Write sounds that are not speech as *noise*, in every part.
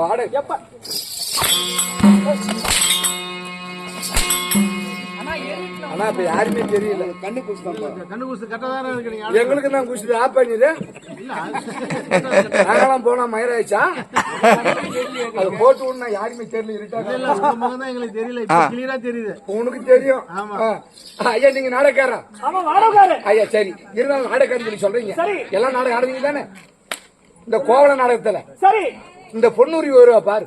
வாடகை எப்ப. ஆனா இப்ப யாருமே தெரியல. கண்ணு குஸ்தப்பா கண்ணு குசு இருக்கிறீங்க *laughs* எங்களுக்கு தான் குடிச்சது ஆப் பண்ணிடு நாங்களாம் போனா மயிராயிச்சா அது போட்டு விடணும் யாருமே தெரியல இருட்டாங்க எங்களுக்கு தெரியல. இப்ப கிளியரா தெரியுது. உனக்கு தெரியும். ஐயா நீங்க நாடகாரா ஐயா சரி. இருந்தாலும் நாடகாரன் சொல்லி சொல்றீங்க. எல்லாம் நாடகம் ஆடுவீங்க தானே இந்த கோவல நாடகத்துல. சரி. இந்த பொன்னூரி வருவா பாரு.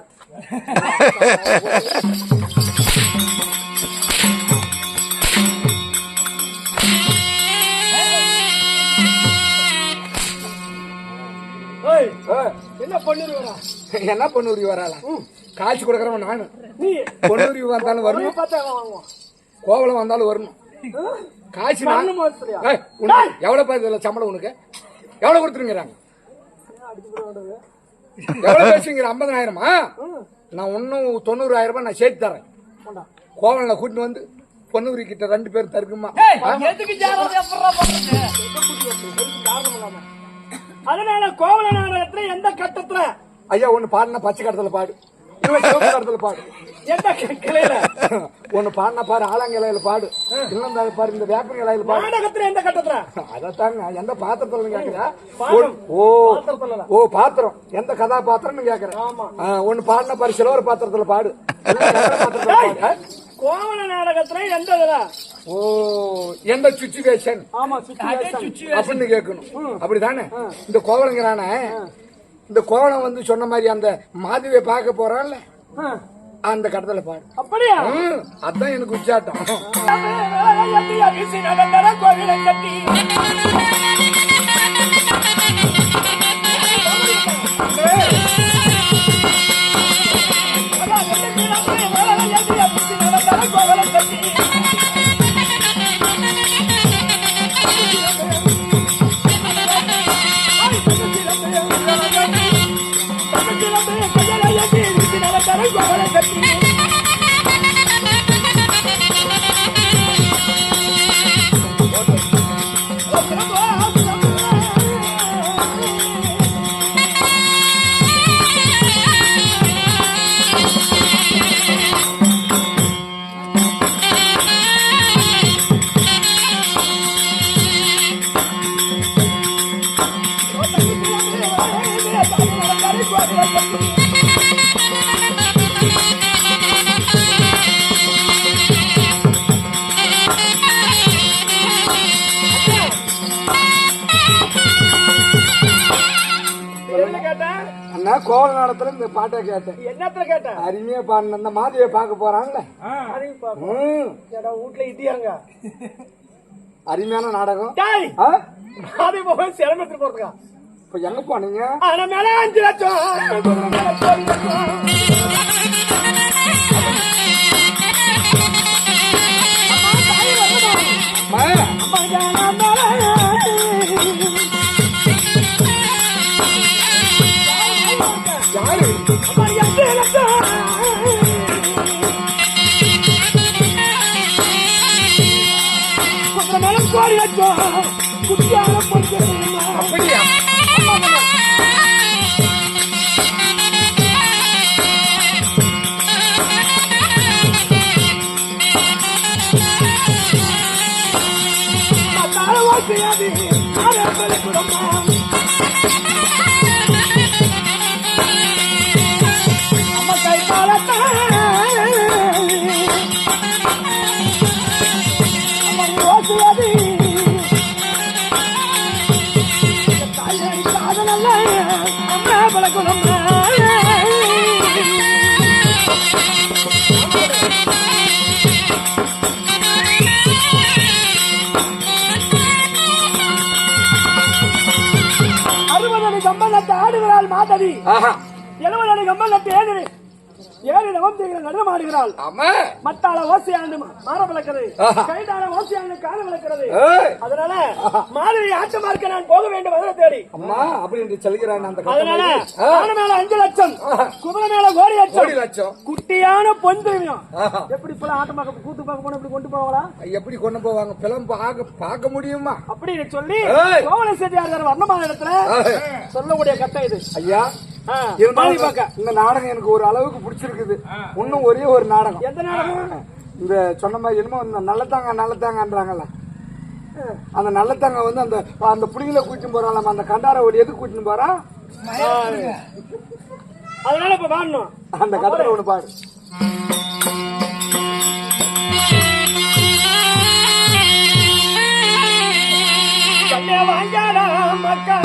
என்ன பொன்னூரி வராளா காய்ச்சி கொடுக்கறவன் நானு. பொன்னூரி வந்தாலும் வரணும். கோவலம் வந்தாலும் வரணும். காய்ச்சி எவ்வளவு பேர் சம்பளம் உனக்கு? எவ்வளவு கொடுத்துருங்கிறாங்க? எவ்வளவு பேசுங்கிற ஐம்பதாயிரமா? நான் இன்னும் தொண்ணூறாயிரம் ரூபாய் நான் சேர்த்து தரேன். கோவலனை கூட்டிட்டு வந்து பொன்னூரி கிட்ட ரெண்டு பேரும் தருக்குமா? அதனால கோவல நாடகத்துல எந்த கட்டத்துல? ஐயா ஒண்ணு பாடினா பச்சை கடத்துல பாடு. கடத்துல பாடு. எந்த கிளையில ஒண்ணு பாடினா பாரு ஆலாங்கிளையில பாடு. இல்லைன்னா பாரு இந்த வேப்பன் இலையில பாடு. நாடகத்துல எந்த கட்டத்துல? அதத்தாங்க. எந்த பாத்திரத்துல கேக்குறா. ஓ. ஓ பாத்திரம். எந்த கதாபாத்திரம்னு கேக்குறேன் ஒண்ணு பாடின பாரு சிலவர் பாத்திரத்துல பாடு? கோவல நாடகத்துல எந்த ஓ எந்த சுச்சுவேஷன்? ஆமா அப்படின்னு கேட்கணும் அப்படிதானே? இந்த கோவலங்கிறானே இந்த கோவலம் வந்து சொன்ன மாதிரி அந்த மாதவியை பார்க்க போறான்ல? அந்த கடத்துல பாடு அப்படியா? அதான் எனக்கு உச்சாட்டம் கோவிலை கட்டி அண்ணா கோவல நாடத்துல இந்த பாட்டை கேட்டேன். என்னத்துல கேட்ட அருமையா பாடின அந்த மாதவியை பார்க்க ஏடா, வீட்ல இடியாங்க. அருமையான நாடகம். சிரமத்துக்கு போறதுக்கா? இப்ப எங்க போனீங்க ஆனா மேல அஞ்சு லட்சம் குதிரை மேல கோடி रे கம்பளத்தை ஆடுகிறாள் மாதவி எழுபது அடி கம்பளத்தை ஏழு ஏழு நவம் செய்கிற நடனமாடுகிறாள். ஆமா. ஓசையாண்டு மாற விளக்குறது. கைதாள ஓசையாண்டு கால விளக்குறது. அதனால ஆட்டம் நான் போக வேண்டும் அதில் தேடி. அம்மா அப்படி என்று சொல்கிறான் அந்த அதனால மேல அஞ்சு லட்சம் குதிரை மேல கோடி லட்சம். லட்சம். குட்டியான பொன் திரும்பியும் ஆஹா. எப்படி இப்ப ஆட்டம் கூத்து பார்க்க போன கொண்டு போவாங்களா எப்படி கொண்டு போவாங்க? பிளம் பார்க்க பார்க்க முடியுமா? அப்படின்னு சொல்லி. கோவல செட்டியார் வர்ணமான இடத்துல சொல்லக்கூடிய கட்டம் இது. ஐயா இருந்தாலும். இந்த நாடகம் எனக்கு ஒரு அளவுக்கு பிடிச்சிருக்குது. இன்னும் ஒரே ஒரு நாடகம். எந்த நாடகம்? இந்த சொன்ன மாதிரி என்னமோ இந்த நல்லத்தாங்க நல்லத்தாங்கன்றாங்கல்ல. அந்த நல்லத்தாங்க வந்து அந்த அந்த புளிகளை கூட்டின்னு போறான் அந்த கண்டார ஓடி எதுக்கு கூட்டின்னு போறா? அதனால இப்ப பாடணும். அந்த கண்டார ஒண்ணு கண்ணே வாங்காடா மக்கா.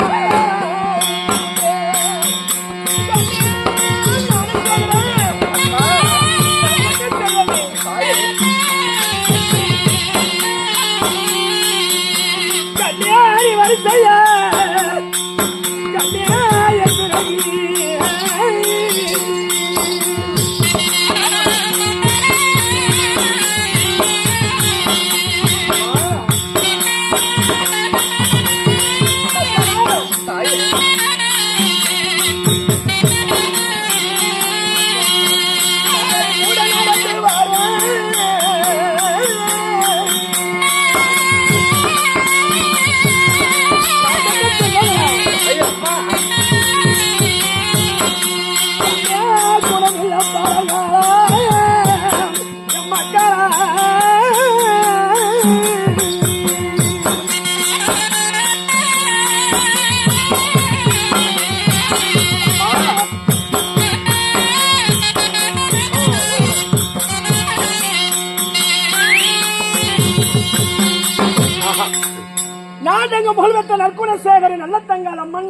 நாடக புகழ்பெற்ற நற்குணசேகரின் நல்லத்தங்கால் அம்மன்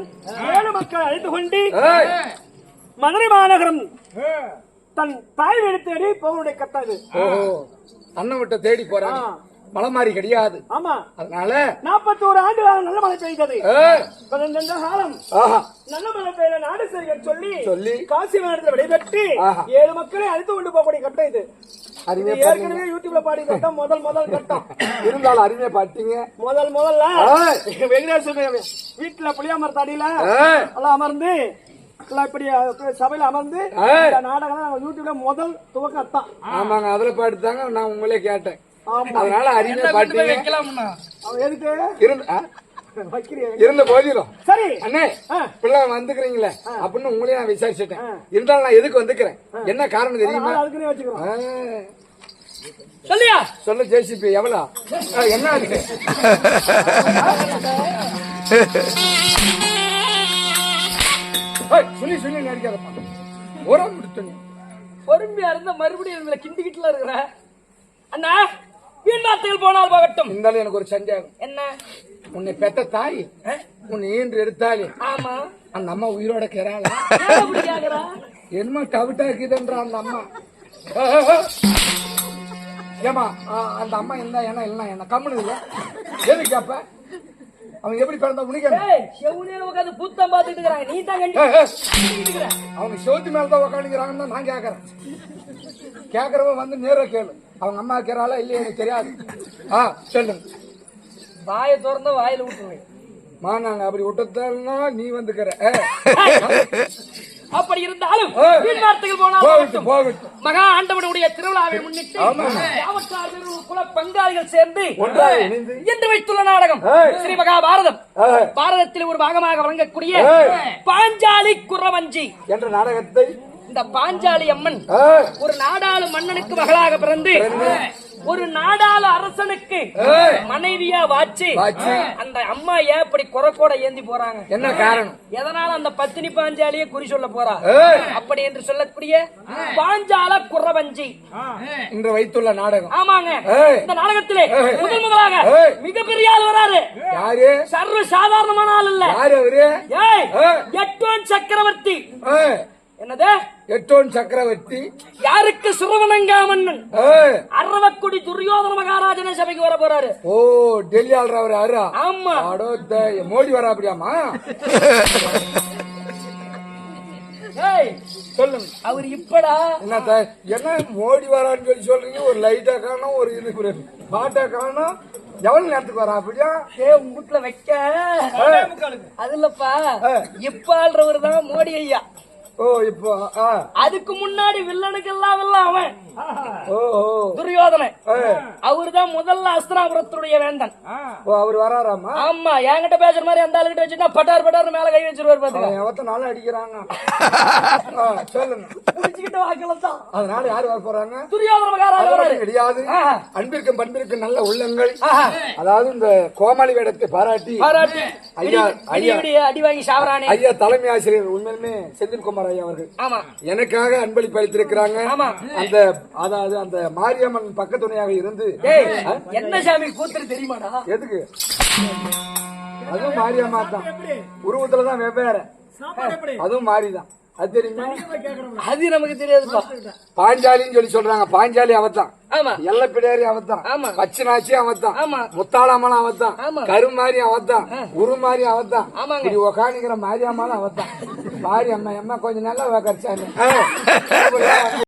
ஏழு மக்கள் அழைத்து கொண்டு ஏய், மதுரை மாநகரம் தன் தாய் வீடு தேடி போவனுடைய கத்தாது அண்ணன் விட்ட தேடி போறான். மலை மாதிரி கிடையாது. ஆமா. அதனால நாற்பத்தி ஒரு ஆண்டு காலம் நல்ல மழை பெய்தது. ஏய், பதினஞ்சு காலம் நல்ல மழை பெய்த நாடு செய்ய சொல்லி சொல்லி. காசி மாநிலத்தில் விடைபெற்று. ஏழு மக்களை அழைத்து கொண்டு போகக்கூடிய கட்டம் இது. ஏற்கனவே யூடியூப்ல பாடி கட்டம் முதல் முதல் கட்டம். *laughs* இருந்தாலும் அருமையா பாட்டீங்க முதல் முதல்ல. வெங்கடேஸ்வர வீட்டுல புளியாமரத்து அடியில ஏய், எல்லாம் அமர்ந்து இப்படி சபையில அமர்ந்து நாடகம் யூடியூப்ல முதல் துவக்கம் அத்தான் ஆமாங்க அதுல பாட்டுதாங்க நான் உங்களே கேட்டேன். அதனால பாட்டீங்க. அவன் எதுக்கு? இருந்த போதிலும். சரி. அண்ணே. பிள்ளை வந்துக்கிறீங்களே அப்படின்னு உங்களையும் நான் விசாரிச்சுட்டேன். இருந்தாலும் நான் எதுக்கு வந்துக்கிறேன்? என்ன காரணம் தெரியுமா? சொல்லியா? சொல்ல ஜேசிபி எவ்வளோ? என்ன அது? ஏய், சொல்லி சொல்லி நடிக்காதப்பா உரம் கொடுத்துங்க. பொறுமையா இருந்த மறுபடியும் கிண்டிக்கிட்டுல இருக்கிற. அண்ணா வீண் வார்த்தைகள் போனால் போகட்டும். இருந்தாலும் எனக்கு ஒரு சந்தேகம். என்ன? உன்னை பெத்த தாய் உன்னை ஈன்று எடுத்தாலே. ஆமா. அந்த அம்மா உயிரோட கிறாளா என்னமோ டவுட்டா இருக்குதுன்ற அந்த அம்மா. ஏமா அந்த அம்மா என்ன என்ன இல்லை என்ன கம்முனு இல்ல. எது கேப்ப அவங்க எப்படி பிறந்தா உனக்கு உட்காந்து புத்தம் பார்த்துட்டு இருக்கிறாங்க நீ தான். அவங்க சோத்து மேல தான் உக்காந்துக்கிறாங்கன்னு தான் நான் கேக்குறேன். கேக்குறவன் வந்து நேரா கேளு. அவங்க அம்மா கேறாளா இல்லையா எனக்கு தெரியாது. ஆ சொல்லுங்க. வாயை திறந்த வாயில விட்டுருவேன் மா நாங்க அப்படி விட்டதுன்னா நீ வந்துக்கிற. அப்படி இருந்தாலும் ஏய். வீண் வார்த்தைகள் போனால் போகட்டும் போகட்டும் போகட்டும். மகா ஆண்டவனுடைய திருவிழாவை முன்னிட்டு குல பங்காளிகள் சேர்ந்து இன்று வைத்துள்ள நாடகம். ஸ்ரீ மகாபாரதம். பாரதத்தில் ஒரு பாகமாக வழங்கக்கூடிய. பாஞ்சாலி குறவஞ்சி. என்ற நாடகத்தை இந்த பாஞ்சாலி அம்மன் ஒரு நாடாளு மன்னனுக்கு மகளாக பிறந்து ஒரு நாடாளு அரசனுக்கு. மனைவியா வாச்சு. அந்த அம்மா ஏன் இப்படி குறக்கோட ஏந்தி போறாங்க? என்ன காரணம்? எதனால அந்த பத்தினி பாஞ்சாலியே குறி சொல்ல போறா. அப்படி என்று சொல்லக்கூடிய பாஞ்சால குறவஞ்சி. இன்று வைத்துள்ள நாடகம். ஆமாங்க. இந்த நாடகத்திலே. முதல் முதலாக. மிகப்பெரிய ஆள் வராரு. யாரு? சர்வ சாதாரணமான ஆள் இல்ல. யாரு அவரு. எட்டோன் சக்கரவர்த்தி. என்னது? எட்டோன் சக்கரவர்த்தி. யாருக்கு சுரவணங்கா மன்னன் ஏய், அரவக்குடி துரியோதன மகாராஜன சபைக்கு வர போறாரு. ஓ டெல்லி ஆள்ற அவரு யாரா? ஆமா. அடோ மோடி வரா அப்படியாமா சொல்லுங்க. அவர் இப்படா என்ன த- என்ன மோடி வரான்னு சொல்லி சொல்றீங்க? ஒரு லைட்டா காணும் ஒரு இது பாட்டா காணும். எவ்வளவு நேரத்துக்கு வரா அப்படியா? ஏ உங்க வீட்டுல வைக்க. அது இல்லப்பா இப்ப ஆள்றவர் தான் மோடி ஐயா. ஓ இப்போ ஆ. அதுக்கு முன்னாடி வில்லனுக்கு எல்லாம் அவன். துரியோதனன். அவர்தான் முதல்ல அஸ்திராபுரத்துடைய வேந்தன். ஓ அவர் வராராமா? ஆமா என்கிட்ட பேசுற மாதிரி அந்த ஆளுகிட்ட வச்சுட்டா பட்டார் பட்டார் மேல கை வச்சிருவாரு பாத்துக்க. எவத்த நாளும் அடிக்கிறாங்க. *laughs* சொல்லுங்க. புடிச்சுக்கிட்டு வாக்கலாம் தான் அதனால யாரு வர போறாங்க? துரியோதன மகாராஜா கிடையாது. அன்பிற்கும் பண்பிற்கும் நல்ல உள்ளங்கள். அதாவது இந்த கோமாளி வேடத்தை பாராட்டி பாராட்டு. ஐயா, ஐயா. அடி வாங்கி சாவரானே ஐயா தலைமை ஆசிரியர் உண்மையிலுமே செந்தில்குமார் ஐயா அவர்கள். ஆமா. எனக்காக அன்பளிப்பு அளித்திருக்கிறாங்க. அந்த அதாவது அந்த மாரியம்மன் பக்கத்துணையாக இருந்து என்ன சாமி கூத்துரு தெரியுமாடா? எதுக்கு? அதுவும் மாரியம்மா தான். உருவத்துல தான் வெவ்வேறு. அதுவும் மாறிதான் அது தெரியுமா? அது நமக்கு தெரியாதுப்பா. பாஞ்சாலின்னு சொல்லி சொல்றாங்க. பாஞ்சாலி அவத்தான். ஆமா. எல்ல பிள்ளையாரி அவத்தான். ஆமா. பச்சனாச்சி அவத்தான். ஆமா. முத்தாளம்மன் அவத்தான். கருமாரி அவத்தான். உருமாரி அவத்தான். இப்படி உக்காணிக்கிற மாரியம்மாலும் அவத்தான். மாரியம்மா அம்மா கொஞ்ச நாளா கடிச்சாங்க